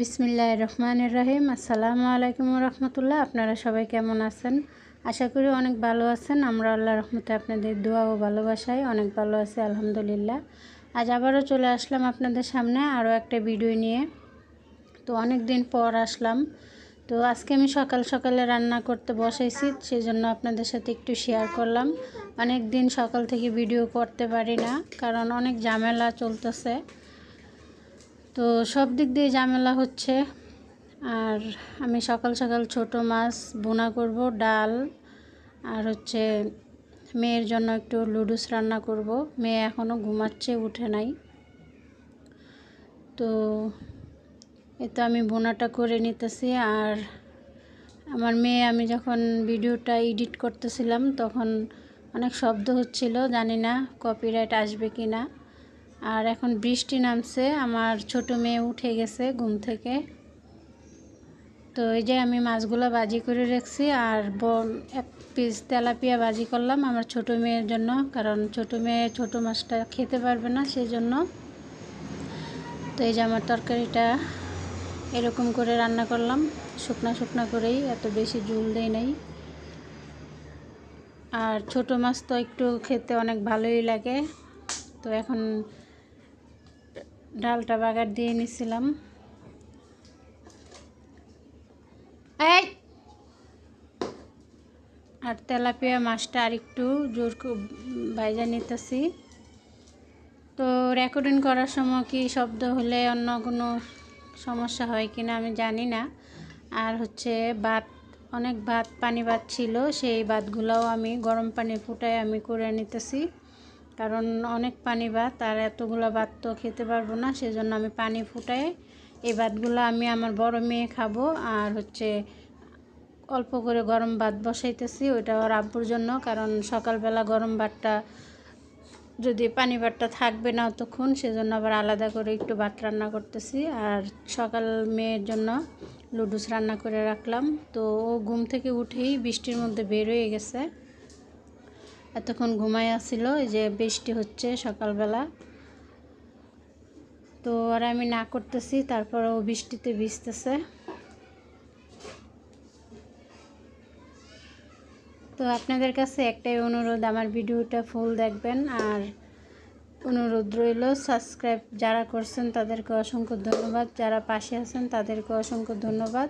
বিসমিল্লাহ রহমানের রহিম। আসসালামু আলাইকুম রহমতুল্লাহ আপনারা সবাই কেমন আছেন? আশা করি অনেক ভালো আছেন। আমরা আল্লাহ রহমতে আপনাদের দোয়া ও ভালোবাসায় অনেক ভালো আছি, আলহামদুলিল্লাহ। আজ আবারও চলে আসলাম আপনাদের সামনে আরও একটা ভিডিও নিয়ে। তো অনেক দিন পর আসলাম। তো আজকে আমি সকাল সকালে রান্না করতে বসাইছি সেই জন্য আপনাদের সাথে একটু শেয়ার করলাম। অনেক দিন সকাল থেকে ভিডিও করতে পারি না, কারণ অনেক ঝামেলা চলতেছে। তো সব দিক দিয়ে ঝামেলা হচ্ছে। আর আমি সকাল সকাল ছোট মাছ বোনা করব, ডাল আর হচ্ছে মেয়ের জন্য একটু লুডুস রান্না করব। মেয়ে এখনও ঘুমাচ্ছে, উঠে নাই। তো এ তো আমি বোনাটা করে নিতেছি। আর আমার মেয়ে, আমি যখন ভিডিওটা এডিট করতেছিলাম, তখন অনেক শব্দ হচ্ছিল, জানি না কপিরাইট আসবে কি না আর এখন বৃষ্টি নামছে, আমার ছোট মেয়ে উঠে গেছে ঘুম থেকে। তো এই যে আমি মাছগুলো বাজি করে রাখছি আর বন এক পিস তেলাপিয়া বাজি করলাম আমার ছোট মেয়ের জন্য, কারণ ছোট মেয়ে ছোট মাছটা খেতে পারবে না সেই জন্য তো এই যে আমার তরকারিটা এরকম করে রান্না করলাম, শুকনা শুকনা করেই, এত বেশি জুল দেয় নাই। আর ছোট মাছ তো একটু খেতে অনেক ভালোই লাগে। তো এখন ডালটা বাগার দিয়ে নিছিলাম। এই! আর তেলাপিয়া মাছটা আর একটু জোর বাইজা নিতেছি। তো রেকর্ডিং করার সময় কি শব্দ হলে অন্য কোনো সমস্যা হয় কি না আমি জানি না। আর হচ্ছে ভাত, অনেক ভাত, পানি ভাত ছিল, সেই ভাতগুলোও আমি গরম পানি ফুটায় আমি করে নিতেছি। কারণ অনেক পানি ভাত আর এতগুলো ভাত তো খেতে পারব না, সেজন্য আমি পানি ফুটাই। এই ভাতগুলো আমি আমার বড় মেয়ে খাব আর হচ্ছে অল্প করে গরম ভাত বসাইতেছি, ওইটা ওর আব্বুর জন্য, কারণ সকালবেলা গরম ভাতটা যদি পানি ভাতটা থাকবে না তখন সেজন্য আবার আলাদা করে একটু ভাত রান্না করতেছি। আর সকাল মেয়ের জন্য লুডুস রান্না করে রাখলাম। তো ও ঘুম থেকে উঠেই বৃষ্টির মধ্যে বের হয়ে গেছে। এতক্ষণ ঘুমাই আসছিল যে বৃষ্টি হচ্ছে সকালবেলা। তো আর আমি না করতেছি তারপর ও বৃষ্টিতে ভিজতেছে। তো আপনাদের কাছে একটাই অনুরোধ, আমার ভিডিওটা ফুল দেখবেন। আর অনুরোধ রইল, সাবস্ক্রাইব যারা করছেন তাদেরকে অসংখ্য ধন্যবাদ। যারা পাশে আছেন তাদেরকে অসংখ্য ধন্যবাদ।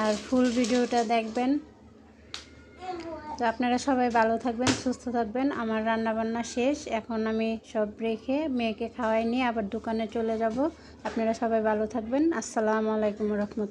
আর ফুল ভিডিওটা দেখবেন। তো আপনারা সবাই ভালো থাকবেন, সুস্থ থাকবেন। আমার রান্না বান্না শেষ। এখন আমি সব রেখে মেয়েকে খাওয়াই নিয়ে আবার দোকানে চলে যাব। আপনারা সবাই ভালো থাকবেন। আসসালামু আলাইকুম রহমত